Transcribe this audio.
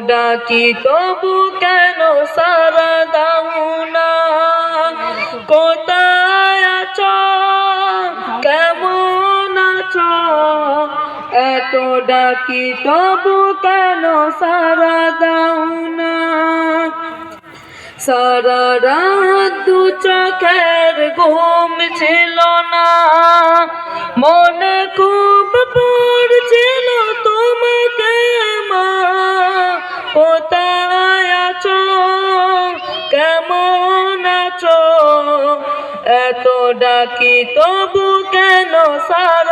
ডাকি, তবু কেন সারা দাও না? কোথায় আছ? কেমন আছো? এত ডাকি, তবু কেন সারা দাও না? সারা রাত দু চোখের ঘুম ছিল না। মনে খুব এত ডাকি তবু কেন সারা